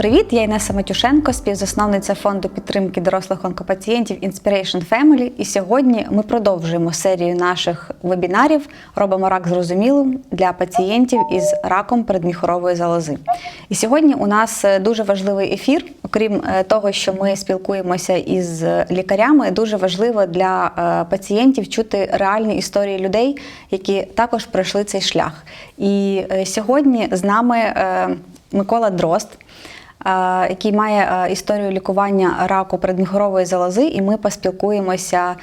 Привіт! Я Інеса Матюшенко, співзасновниця фонду підтримки дорослих онкопацієнтів Inspiration Family. І сьогодні ми продовжуємо серію наших вебінарів Робимо рак зрозумілим для пацієнтів із раком передміхорової залози. І сьогодні у нас е, дуже важливий ефір. Окрім е, того, що ми спілкуємося із лікарями, дуже важливо для е, пацієнтів чути реальні історії людей, які також пройшли цей шлях. І е, сьогодні з нами е, Микола Дрозд, е, який має історію лікування раку передміхорової залози, і ми поспілкуємося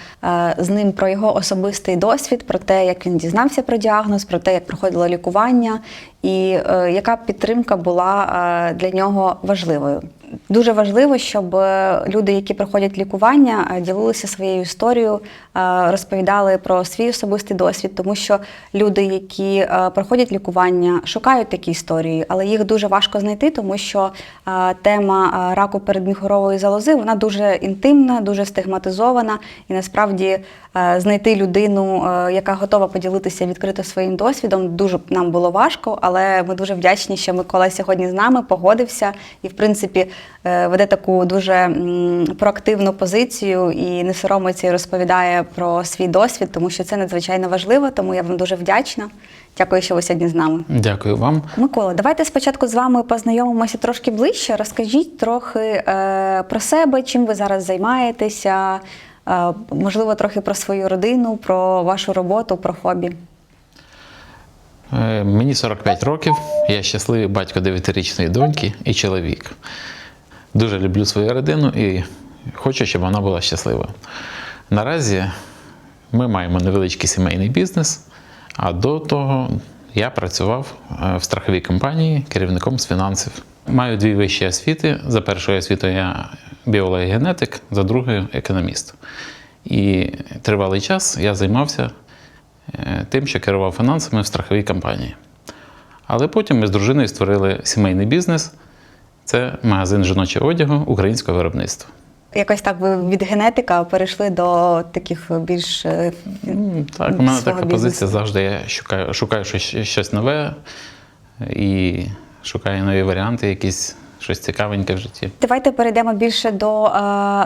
з ним про його особистий досвід, про те, як він дізнався про діагноз, про те, як проходило лікування, і е, яка підтримка була для нього важливою. Дуже важливо, щоб е, люди, які проходять лікування, е, ділилися своєю історією, е, розповідали про свій особистий досвід, тому що люди, які проходять лікування, шукають такі історії, але їх дуже важко знайти, тому що тема раку передміхорової залози вона дуже інтимна, дуже стигматизована, і насправді знайти людину, яка готова поділитися відкрито своїм досвідом, дуже нам було важко, але ми дуже вдячні, що Микола сьогодні з нами погодився. І, в принципі, веде таку дуже проактивну позицію і не соромиться і розповідає про свій досвід, тому що це надзвичайно важливо. Тому я вам дуже вдячна. Дякую, що ви сьогодні з нами. Дякую вам. Микола, давайте спочатку з вами познайомимося трошки ближче. Розкажіть трохи е, про себе, чим ви зараз займаєтеся, е, можливо, трохи про свою родину, про вашу роботу, про хобі. Е, Мені 45 років. Я щасливий батько 9-річної доньки і чоловік. Дуже люблю свою родину і хочу, щоб вона була щасливою. Наразі ми маємо невеличкий сімейний бізнес, а до того я працював е, в страховій компанії керівником з фінансів. Маю дві вищі освіти. За першою освітою я біолог і генетик, за другою економіст. І тривалий час я займався е, тим, що керував фінансами в страховій компанії. Але потім ми з дружиною створили сімейний бізнес. Це магазин жіночого одягу українського виробництва. Якось так ви від генетика перейшли до таких більш е, Так, у мене така позиція завжди. Я шукаю, шукаю щось, щось нове і шукаю нові варіанти, якісь щось цікавеньке в житті. Давайте перейдемо більше до е,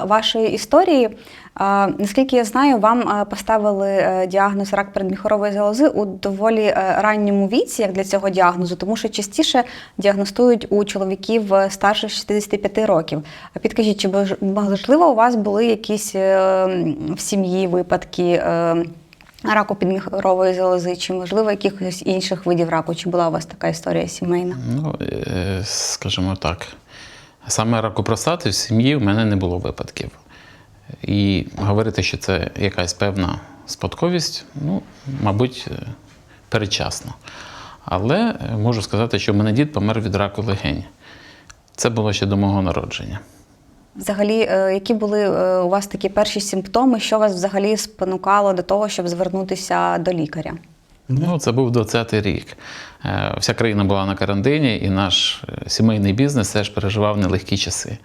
вашої історії. Е, наскільки я знаю, вам е, поставили е, діагноз рак передміхорової залози у доволі е, ранньому віці, як для цього діагнозу, тому що частіше діагностують у чоловіків старше 65 років. А підкажіть, чи можливо у вас були якісь е, в сім'ї випадки? е, Раку підміхорової залози, чи можливо якихось інших видів раку? Чи була у вас така історія сімейна? Ну, е, скажімо так, саме раку простати в сім'ї в мене не було випадків. І говорити, що це якась певна спадковість, ну, мабуть, е, передчасно. Але е, можу сказати, що в мене дід помер від раку легень. Це було ще до мого народження. Взагалі, е, які були е, у вас такі перші симптоми, що вас взагалі спонукало до того, щоб звернутися до лікаря? Ну, це був 20-й рік. Е, Вся країна була на карантині, і наш сімейний бізнес теж переживав нелегкі часи.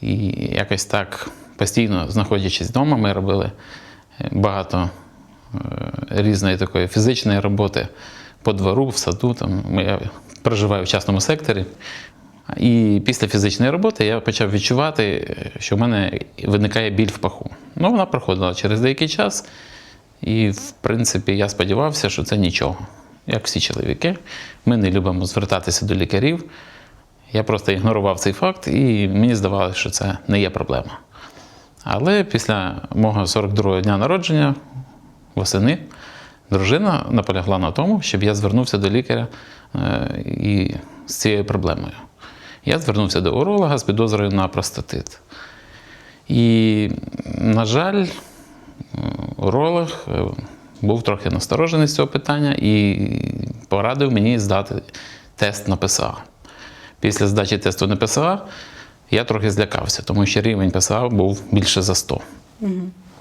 І якось так постійно, знаходячись вдома, ми робили багато різної такої фізичної роботи по двору, в саду. Там я проживаю в частному секторі. І після фізичної роботи я почав відчувати, що в мене виникає біль в паху. Ну, вона проходила через деякий час. І, в принципі, я сподівався, що це нічого. Як всі чоловіки, ми не любимо звертатися до лікарів. Я просто ігнорував цей факт, і мені здавалося, що це не є проблема. Але після мого 42-го дня народження восени дружина наполягла на тому, щоб я звернувся до лікаря е, і з цією проблемою. Я звернувся до уролога з підозрою на простатит. І, на жаль, уролог е, був трохи насторожений з цього питання і порадив мені здати тест на ПСА. Після здачі тесту на ПСА я трохи злякався, тому що рівень ПСА був більше за 100.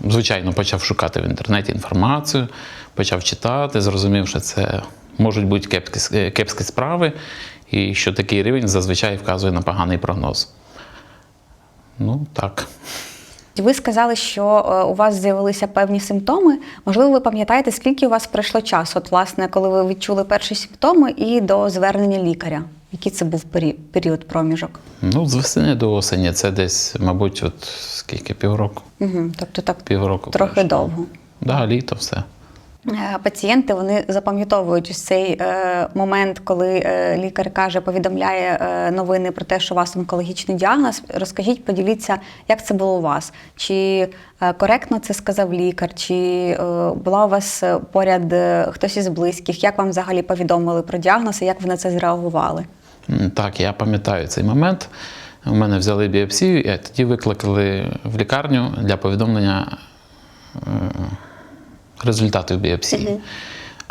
Звичайно, почав шукати в інтернеті інформацію, почав читати, зрозумів, що це можуть бути кепські, е, кепські справи, і що такий рівень зазвичай вказує на поганий прогноз. Ну, так. Ви сказали, що е, у вас з'явилися певні симптоми. Можливо, ви пам'ятаєте, скільки у вас пройшло часу, от, власне, коли ви відчули перші симптоми і до звернення лікаря? Який це був період проміжок? Ну, з весени до осені це десь, мабуть, от скільки півроку. Угу. Тобто так Півроку. трохи пройшло. довго. Да, літо, все. Е, Пацієнти вони запам'ятовують цей е, момент, коли е, лікар каже, повідомляє е, новини про те, що у вас онкологічний діагноз. Розкажіть, поділіться, як це було у вас? Чи е, коректно це сказав лікар, чи е, була у вас е, поряд е, хтось із близьких? Як вам взагалі повідомили про діагноз і як ви на це зреагували? Так, я пам'ятаю цей момент. У мене взяли біопсію, і тоді викликали в лікарню для повідомлення е, результатів біопсії.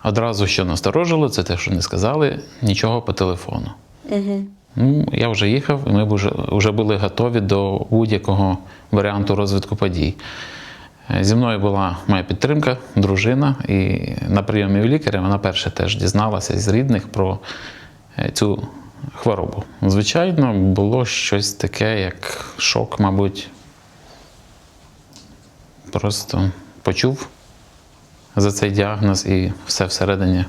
Одразу, що насторожило, це те, що не сказали нічого по телефону. Угу. Ну, я вже їхав, і ми вже, вже були готові до будь-якого варіанту розвитку подій. Е, Зі мною була моя підтримка, дружина, і на прийомі у лікаря вона перше теж дізналася з рідних про е, цю хворобу. Звичайно, було щось таке, як шок, мабуть. Просто почув за цей діагноз і все всередині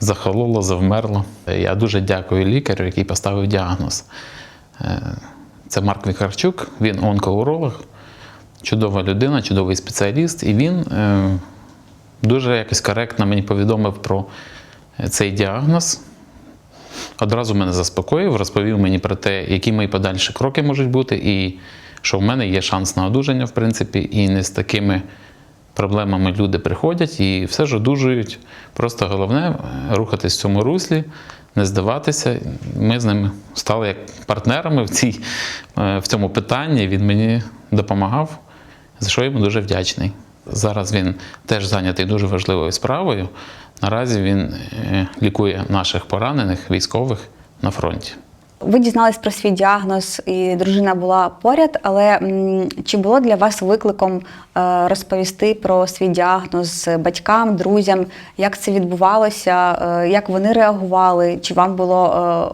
захололо, завмерло. Я дуже дякую лікарю, який поставив діагноз. Е, Це Марк Вікарчук, він онкоуролог, чудова людина, чудовий спеціаліст, і він е, дуже якось коректно мені повідомив про цей діагноз. Одразу мене заспокоїв, розповів мені про те, які мої подальші кроки можуть бути, і що в мене є шанс на одужання, в принципі, і не з такими проблемами люди приходять і все ж одужують. Просто головне е, рухатись в цьому руслі, не здаватися. Ми з ними стали як партнерами в, цій, е, в цьому питанні. Він мені допомагав, за що йому дуже вдячний. Зараз він теж зайнятий дуже важливою справою. Наразі він е, лікує наших поранених військових на фронті. Ви дізнались про свій діагноз, і дружина була поряд, але чи було для вас викликом е, розповісти про свій діагноз батькам, друзям, як це відбувалося, е, як вони реагували? Чи вам було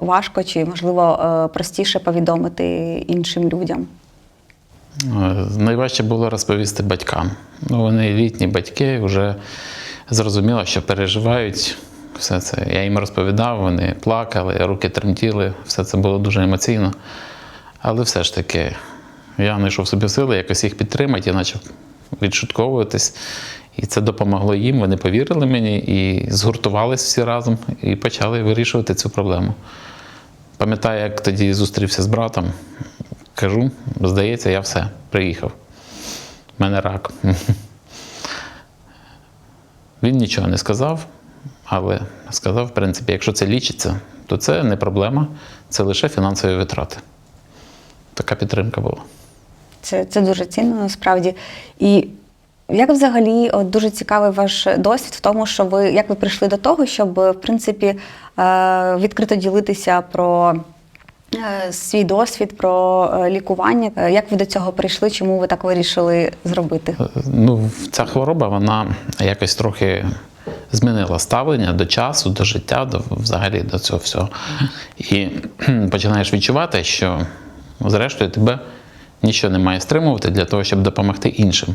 е, важко, чи можливо простіше повідомити іншим людям? Найважче було розповісти батькам. Ну, вони літні батьки, вже зрозуміло, що переживають все це. Я їм розповідав, вони плакали, руки тремтіли, все це було дуже емоційно. Але все ж таки, я знайшов собі сили якось їх підтримати, я почав відшутковуватись. І це допомогло їм, вони повірили мені і згуртувалися всі разом і почали вирішувати цю проблему. Пам'ятаю, як тоді зустрівся з братом, кажу, здається, я все, приїхав. У мене рак. Він нічого не сказав, але сказав, в принципі, якщо це лічиться, то це не проблема, це лише фінансові витрати. Така підтримка була. Це, це дуже цінно насправді. І як взагалі от дуже цікавий ваш досвід в тому, що ви як ви прийшли до того, щоб в принципі е, відкрито ділитися про е, свій досвід, про е, лікування? Як ви до цього прийшли? Чому ви так вирішили зробити? Ну, ця хвороба вона якось трохи змінила ставлення до часу, до життя, до взагалі до цього всього. І починаєш відчувати, що зрештою тебе нічого не має стримувати для того, щоб допомогти іншим.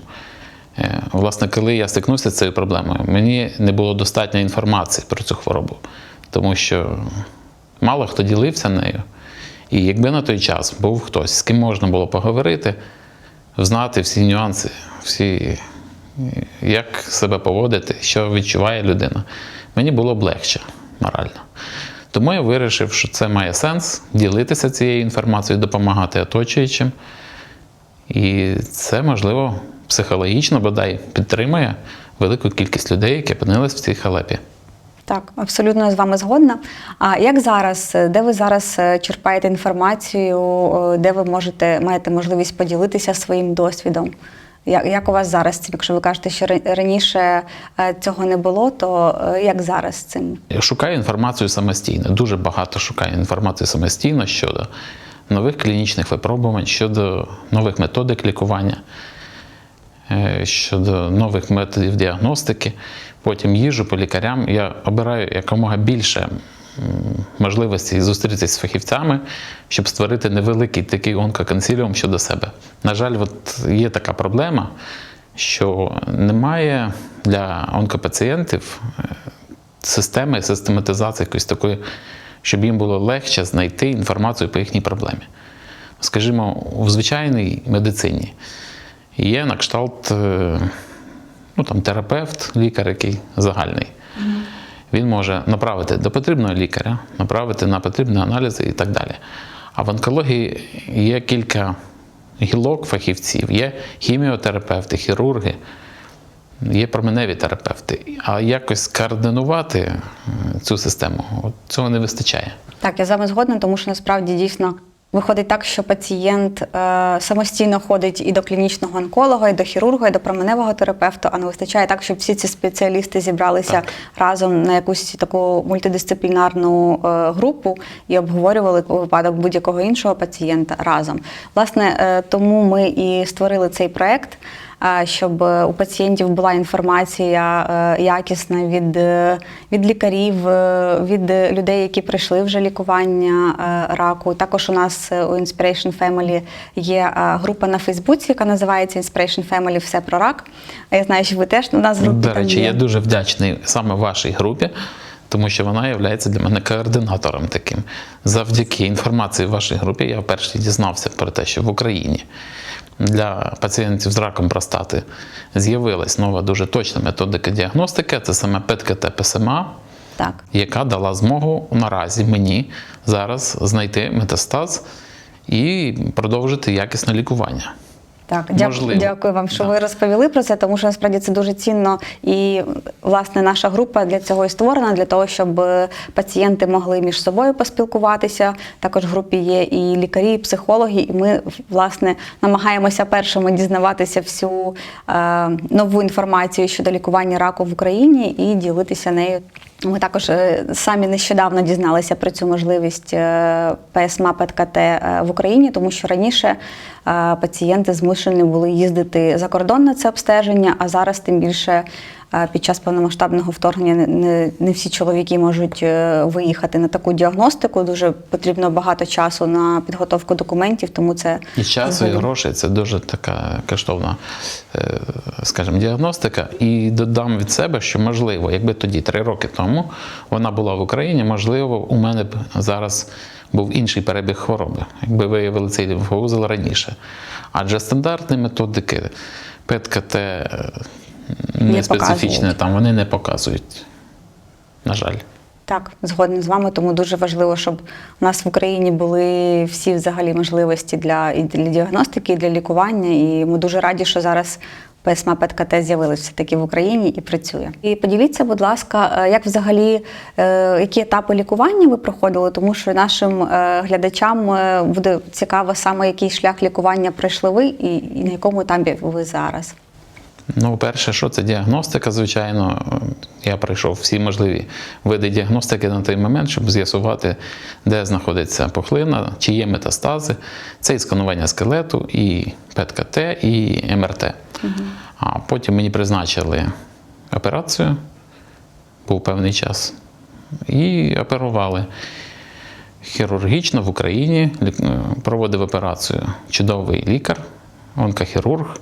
Е, Власне, коли я стикнувся з цією проблемою, мені не було достатньо інформації про цю хворобу, тому що мало хто ділився нею. І якби на той час був хтось, з ким можна було поговорити, знати всі нюанси, всі, як себе поводити, що відчуває людина, мені було б легше морально. Тому я вирішив, що це має сенс ділитися цією інформацією, допомагати оточуючим. І це, можливо, психологічно бодай підтримує велику кількість людей, які опинились в цій халепі. Так, абсолютно з вами згодна. А як зараз, де ви зараз е, черпаєте інформацію, е, де ви можете маєте можливість поділитися своїм досвідом? Як, як у вас зараз цим? Якщо ви кажете, що раніше е, цього не було, то е, як зараз цим? Я шукаю інформацію самостійно. Дуже багато шукаю інформації самостійно щодо нових клінічних випробувань, щодо нових методик лікування, е, щодо нових методів діагностики. Потім їжу по лікарям. Я обираю якомога більше м, можливостей зустрітися з фахівцями, щоб створити невеликий такий онкоконсиліум щодо себе. На жаль, от є така проблема, що немає для онкопацієнтів е, системи систематизації якоїсь такої, щоб їм було легше знайти інформацію по їхній проблемі. Скажімо, у звичайній медицині є на кшталт е, ну, там, терапевт, лікар, який загальний. Він може направити до потрібного лікаря, направити на потрібні аналізи і так далі. А в онкології є кілька гілок фахівців, є хіміотерапевти, хірурги, є променеві терапевти. А якось координувати цю систему цього не вистачає. Так, я з вами згодна, тому що насправді дійсно виходить так, що пацієнт е, самостійно ходить і до клінічного онколога, і до хірурга, і до променевого терапевта, а не вистачає так, щоб всі ці спеціалісти зібралися Так. разом на якусь таку мультидисциплінарну е, групу і обговорювали випадок будь-якого іншого пацієнта разом. Власне, е, тому ми і створили цей проект. Щоб е, у пацієнтів була інформація е, якісна від, е, від лікарів, від людей, які пройшли вже лікування раку. Також у нас у Inspiration Family є група на Фейсбуці, яка називається Inspiration Family Все про рак. Я знаю, що ви теж у нас групі До речі, є. я дуже вдячний саме вашій групі, тому що вона є для мене координатором таким. Завдяки інформації в вашій групі я вперше дізнався про те, що в Україні для пацієнтів з раком простати з'явилась нова дуже точна методика діагностики, це саме ПЕТ-КТ ПСМА, Так. яка дала змогу наразі мені зараз знайти метастаз і продовжити якісне лікування. Так, дякую, дякую вам, що Да. ви розповіли про це, тому що насправді це дуже цінно. І власне наша група для цього і створена, для того, щоб е, пацієнти могли між собою поспілкуватися. Також в групі є і лікарі, і психологи, і ми власне намагаємося першими дізнаватися всю е, нову інформацію щодо лікування раку в Україні і ділитися нею. Ми також е, самі нещодавно дізналися про цю можливість е, ПСМА ПЕТ-КТ е, в Україні, тому що раніше пацієнти змушені були їздити за кордон на це обстеження, а зараз тим більше під час повномасштабного вторгнення не- не, всі чоловіки можуть е, виїхати на таку діагностику. Дуже потрібно багато часу на підготовку документів, тому це І часу, і грошей це дуже така коштовна, е, скажімо, діагностика. І додам від себе, що можливо, якби тоді, три роки тому, вона була в Україні, можливо, у мене б зараз був інший перебіг хвороби, якби виявили цей лімфоузел раніше. Адже стандартні методики ПЕТ-КТ е, Не не специфічні, там вони не показують. На жаль. Так, згодна з вами, тому дуже важливо, щоб у нас в Україні були всі взагалі можливості для, і для діагностики, і для лікування. І ми дуже раді, що зараз ПСМА ПЕТ-КТ з'явилися все-таки в Україні і працює. І поділіться, будь ласка, е, як взагалі е, які етапи лікування ви проходили, тому що нашим е, глядачам буде цікаво саме який шлях лікування пройшли ви і, і на якому етапі ви зараз. Ну, перше, що це діагностика, звичайно, я пройшов всі можливі види діагностики на той момент, щоб з'ясувати, де знаходиться пухлина, чи є метастази. Це і сканування скелету, і ПЕТ-КТ, і МРТ. А потім мені призначили операцію, був певний час, і оперували. Хірургічно в Україні е, проводив операцію чудовий лікар, онкохірург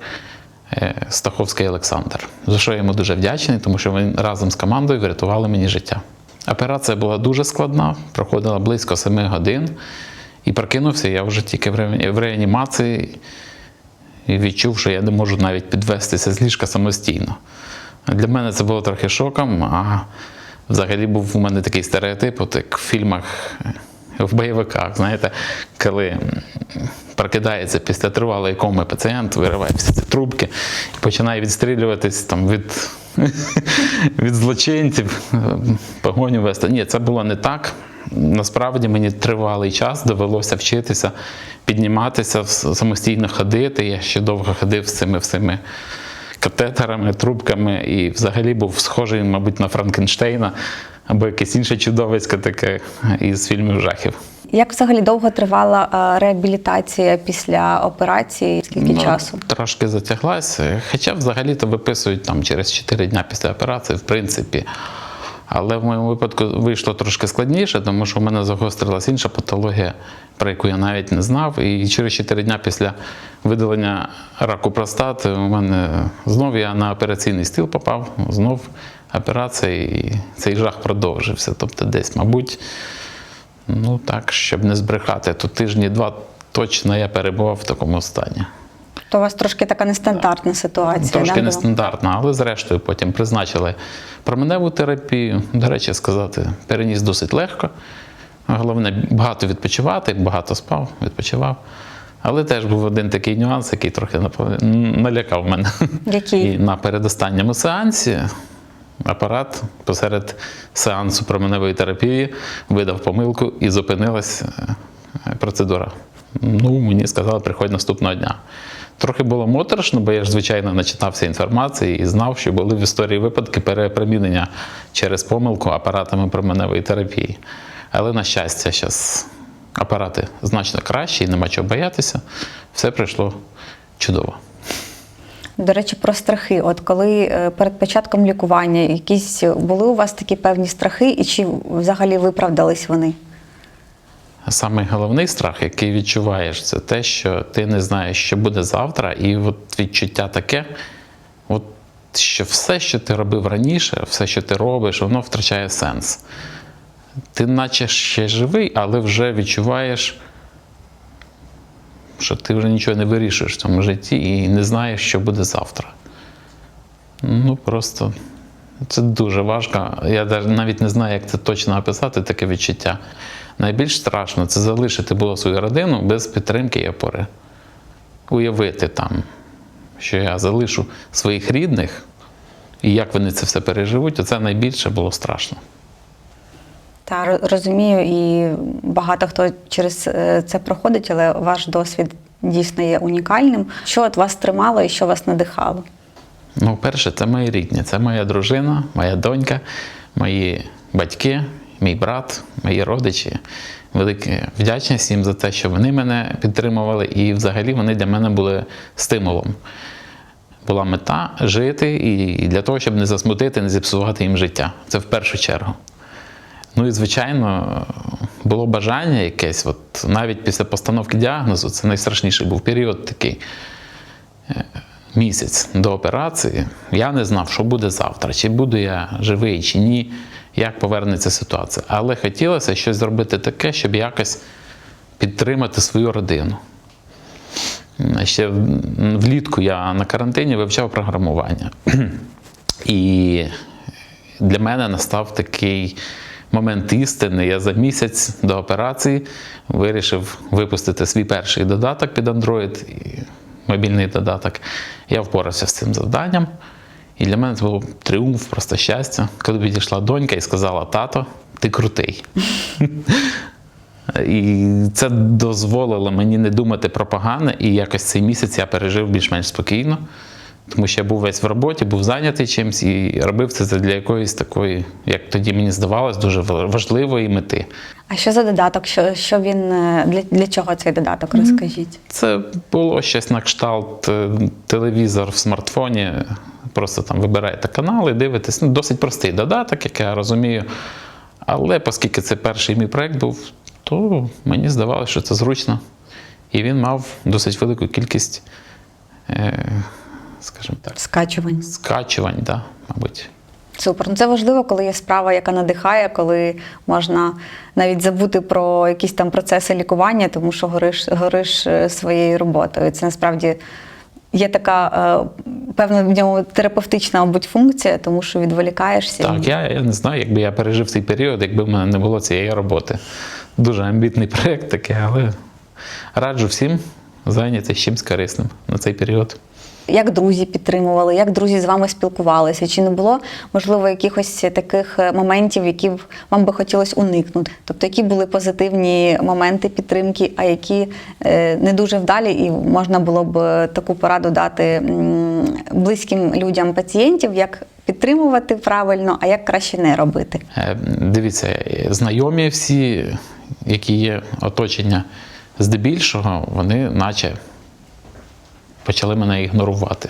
Стаховський Олександр. За що я йому дуже вдячний, тому що він разом з командою врятували мені життя. Операція була дуже складна, проходила близько 7 годин, і прокинувся я вже тільки в реанімації і відчув, що я не можу навіть підвестися з ліжка самостійно. Для мене це було трохи шоком, а взагалі був у мене такий стереотип, от як в фільмах, е, в бойовиках, знаєте, коли прокидається після тривалої коми пацієнт, вириває всі ці трубки і починає відстрілюватись там від, від злочинців, погоню вести. Ні, це було не так. Насправді мені тривалий час довелося вчитися підніматися, самостійно ходити. Я ще довго ходив з цими всіми катетерами, трубками і взагалі був схожий, мабуть, на Франкенштейна або якесь інше чудовисько таке із фільмів жахів. Як взагалі довго тривала е, реабілітація після операції? Скільки Ну, часу? Трошки затяглася. Хоча взагалі-то виписують там через 4 дня після операції, в принципі. Але в моєму випадку вийшло трошки складніше, тому що в мене загострилась інша патологія, про яку я навіть не знав. І через 4 дня після видалення раку простати у мене знов я на операційний стіл попав, знов операція, і цей жах продовжився. Тобто, десь, мабуть, Ну так, щоб не збрехати, то тижні два точно я перебував в такому стані. То у вас трошки така нестандартна ситуація. Трошки да, була? нестандартно, але зрештою потім призначили променеву терапію. До речі, сказати, переніс досить легко. Головне, багато відпочивати, багато спав, відпочивав. Але теж був один такий нюанс, який трохи налякав мене. Який? І на передостанньому сеансі апарат посеред сеансу променевої терапії видав помилку і зупинилась е, процедура. Ну, мені сказали, приходь наступного дня. Трохи було моторошно, бо я ж, звичайно, начитався інформації і знав, що були в історії випадки перепромінення через помилку апаратами променевої терапії. Але, на щастя, зараз апарати значно кращі і нема чого боятися. Все пройшло чудово. До речі, про страхи. От коли е, перед початком лікування якісь були у вас такі певні страхи, і чи взагалі виправдались вони? Самий головний страх, який відчуваєш, це те, що ти не знаєш, що буде завтра, і от відчуття таке, от, що все, що ти робив раніше, все, що ти робиш, воно втрачає сенс. Ти наче ще живий, але вже відчуваєш, що ти вже нічого не вирішуєш в цьому житті і не знаєш, що буде завтра. Ну, просто це дуже важко. Я навіть не знаю, як це точно описати, таке відчуття. Найбільш страшно це залишити було свою родину без підтримки і опори. Уявити там, що я залишу своїх рідних, і як вони це все переживуть, оце найбільше було страшно. Та розумію, і багато хто через е, це проходить, але ваш досвід дійсно є унікальним. Що от вас тримало і що вас надихало? Ну, перше, це мої рідні, це моя дружина, моя донька, мої батьки, мій брат, мої родичі. Велика вдячність їм за те, що вони мене підтримували, і взагалі вони для мене були стимулом. Була мета жити і для того, щоб не засмутити, не зіпсувати їм життя. Це в першу чергу. Ну і, звичайно, було бажання якесь, от навіть після постановки діагнозу, це найстрашніший був період такий місяць до операції, я не знав, що буде завтра, чи буду я живий, чи ні, як повернеться ситуація. Але хотілося щось зробити таке, щоб якось підтримати свою родину. Ще влітку я на карантині вивчав програмування. І для мене настав такий момент істини. Я за місяць до операції вирішив випустити свій перший додаток під Android, мобільний додаток. Я впорався з цим завданням. І для мене це був тріумф, просто щастя, коли підійшла донька і сказала: Тато, ти крутий. І це дозволило мені не думати про погане, і якось цей місяць я пережив більш-менш спокійно, тому що я був весь в роботі, був зайнятий чимось і робив це для якоїсь такої, як тоді мені здавалось, дуже важливої мети. А що за додаток? Що, що він е, для, для чого цей додаток? Розкажіть. Це було щось на кшталт е, телевізор в смартфоні. Просто там вибираєте канали, дивитесь. Ну, досить простий додаток, як я розумію. Але оскільки це перший мій проєкт був, то мені здавалося, що це зручно. І він мав досить велику кількість, е, скажімо так, Скачувань. скачувань, да, мабуть. Супер. Ну це важливо, коли є справа, яка надихає, коли можна навіть забути про якісь там процеси лікування, тому що гориш, гориш е, своєю роботою. Це насправді є така е, певна в ньому терапевтична, мабуть, функція, тому що відволікаєшся. Так, я, я не знаю, якби я пережив цей період, якби в мене не було цієї роботи. Дуже амбітний проєкт такий, але раджу всім зайнятися чимось корисним на цей період. Як друзі підтримували, як друзі з вами спілкувалися? Чи не було можливо якихось таких е, моментів, які б вам би хотілося уникнути? Тобто, які були позитивні моменти підтримки, а які е, не дуже вдалі, і можна було б е, таку пораду дати близьким людям пацієнтів, як підтримувати правильно, а як краще не робити? Дивіться, знайомі всі, які є оточення, здебільшого, вони наче почали мене ігнорувати.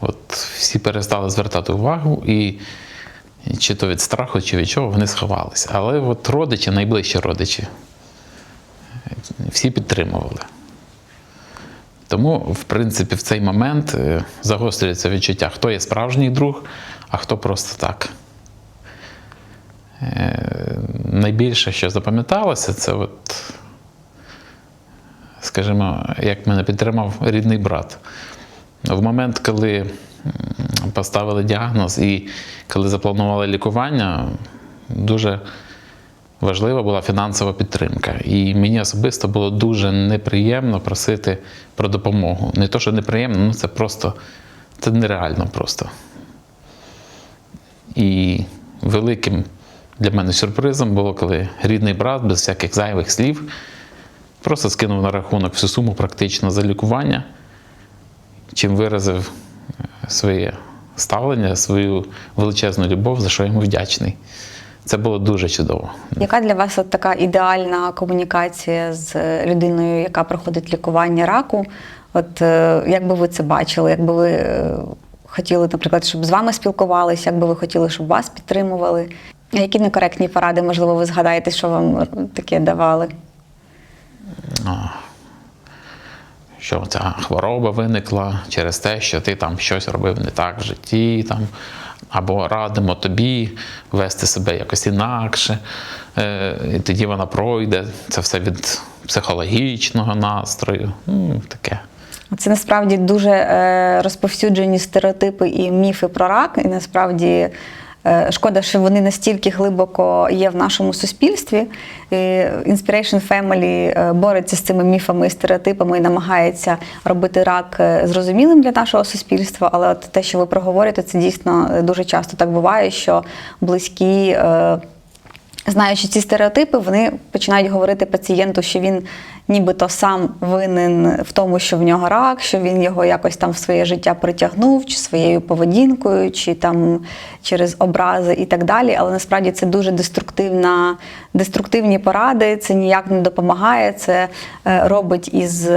От всі перестали звертати увагу, і чи то від страху, чи від чого вони сховалися. Але от родичі, найближчі родичі, всі підтримували. Тому, в принципі, в цей момент е, загострюється відчуття, хто є справжній друг, а хто просто так. Е, найбільше, що запам'яталося, це от, скажімо, як мене підтримав рідний брат. В момент, коли поставили діагноз і коли запланували лікування, дуже важлива була фінансова підтримка. І мені особисто було дуже неприємно просити про допомогу. Не то, що неприємно, ну це просто це нереально просто. І великим для мене сюрпризом було, коли рідний брат без всяких зайвих слів просто скинув на рахунок всю суму практично за лікування, чим виразив е, своє ставлення, свою величезну любов, за що йому вдячний. Це було дуже чудово. Яка для вас от така ідеальна комунікація з людиною, яка проходить лікування раку? От е, як би ви це бачили? Як би ви е, хотіли, наприклад, щоб з вами спілкувалися, як би ви хотіли, щоб вас підтримували? Які некоректні поради, можливо, ви згадаєте, що вам таке давали? Що ця хвороба виникла через те, що ти там щось робив не так в житті, там, або радимо тобі вести себе якось інакше, е, і тоді вона пройде. Це все від психологічного настрою. Ну, таке. Це насправді дуже е, розповсюджені стереотипи і міфи про рак, і насправді. Е, Шкода, що вони настільки глибоко є в нашому суспільстві. Inspiration Family е, бореться з цими міфами і стереотипами і намагається робити рак е, зрозумілим для нашого суспільства. Але от те, що ви проговорюєте, це дійсно дуже часто так буває, що близькі. Е, Знаючи ці стереотипи, вони починають говорити пацієнту, що він нібито сам винен в тому, що в нього рак, що він його якось там в своє життя притягнув, чи своєю поведінкою, чи там через образи і так далі. Але насправді це дуже деструктивна, деструктивні поради, це ніяк не допомагає. Це е, робить із.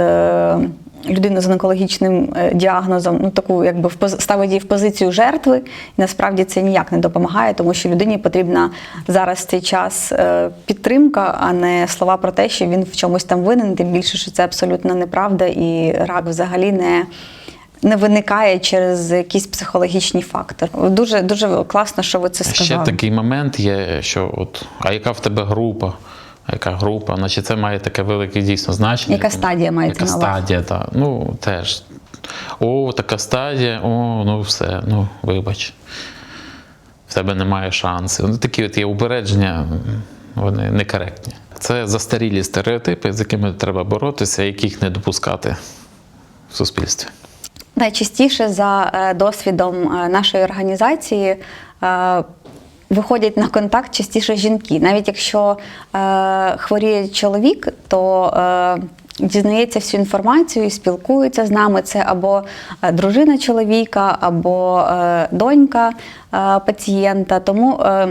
Людину з онкологічним е, діагнозом, ну таку якби в ставить її в позицію жертви, і насправді це ніяк не допомагає, тому що людині потрібна зараз в цей час е, підтримка, а не слова про те, що він в чомусь там винен. Тим більше, що це абсолютно неправда, і рак взагалі не. Не виникає через якісь психологічні фактори. Дуже дуже класно, що ви це сказали. Ще такий момент є, що от, а яка в тебе група? Яка група? Значить, це має таке велике дійсно значення. Яка стадія мається Яка стадія, так. Ну, теж. О, така стадія, о, ну все, ну, вибач. В тебе немає шансів. Ну, такі от є упередження, вони некоректні. Це застарілі стереотипи, з якими треба боротися, яких не допускати в суспільстві. Найчастіше за е, досвідом е, нашої організації е, виходять на контакт частіше жінки. Навіть якщо е, хворіє чоловік, то е, дізнається всю інформацію і спілкується з нами. Це або е, дружина чоловіка, або е, донька е, пацієнта. Тому е,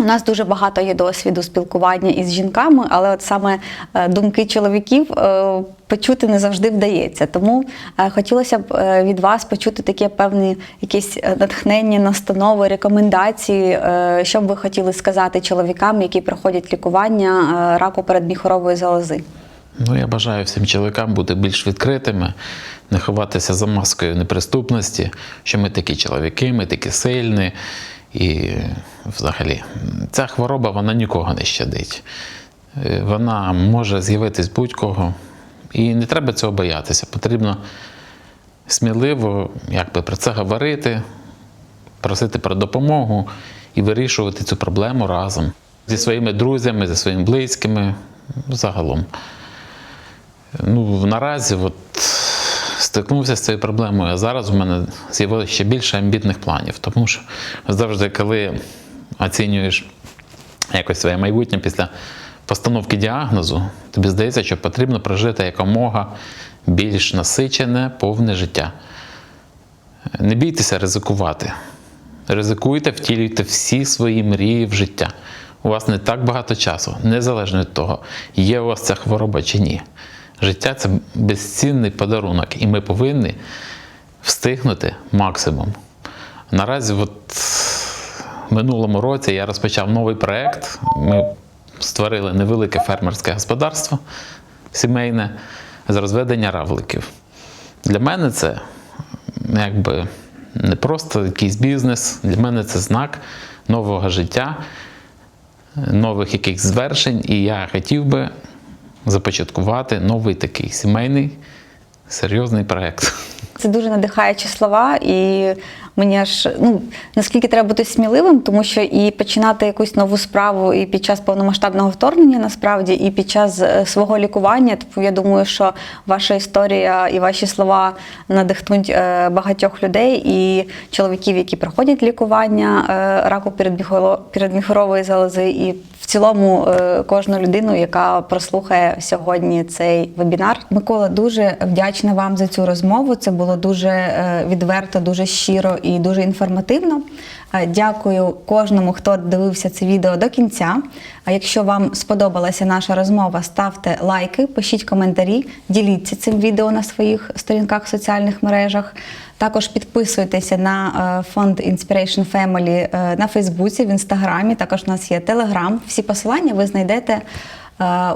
у нас дуже багато є досвіду спілкування із жінками, але от саме е, думки чоловіків е, почути не завжди вдається. Тому е, хотілося б від вас почути такі певні якісь натхнення, настанови, рекомендації, що б ви хотіли сказати чоловікам, які проходять лікування раку передміхорової залози. Ну, я бажаю всім чоловікам бути більш відкритими, не ховатися за маскою неприступності, що ми такі чоловіки, ми такі сильні. І взагалі, ця хвороба вона нікого не щадить. Е, Вона може з'явитись будь-кого. І не треба цього боятися. Потрібно сміливо якби, про це говорити, просити про допомогу і вирішувати цю проблему разом зі своїми друзями, зі своїми близькими, загалом. Ну, наразі от, стикнувся з цією проблемою, а зараз у мене з'явилося ще більше амбітних планів, тому що завжди, коли оцінюєш якось своє майбутнє після постановки діагнозу, тобі здається, що потрібно прожити якомога більш насичене, повне життя. Не бійтеся ризикувати. Ризикуйте, втілюйте всі свої мрії в життя. У вас не так багато часу, незалежно від того, є у вас ця хвороба чи ні. Життя це безцінний подарунок, і ми повинні встигнути максимум. Наразі, от в минулому році я розпочав новий проєкт. Ми створили невелике фермерське господарство сімейне з розведення равликів. Для мене це якби не просто якийсь бізнес, для мене це знак нового життя, нових якихось звершень, і я хотів би започаткувати новий такий сімейний серйозний проект. Це дуже надихаючі слова, і мені аж ну наскільки треба бути сміливим, тому що і починати якусь нову справу і під час повномасштабного вторгнення, насправді, і під час е, свого лікування. Тобто я думаю, що ваша історія і ваші слова надихнуть е, багатьох людей і чоловіків, які проходять лікування е, раку передміхоро- передміхорової залози, і в цілому кожну людину, яка прослухає сьогодні цей вебінар. Микола, дуже вдячна вам за цю розмову. Було дуже е, відверто, дуже щиро і дуже інформативно. Е, Дякую кожному, хто дивився це відео до кінця. А якщо вам сподобалася наша розмова, ставте лайки, пишіть коментарі, діліться цим відео на своїх сторінках в соціальних мережах. Також підписуйтеся на е, фонд Inspiration Family на Фейсбуці, в Інстаграмі. Також у нас є Телеграм. Всі посилання ви знайдете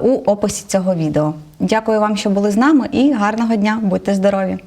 у описі цього відео. Дякую вам, що були з нами, і гарного дня! Будьте здорові!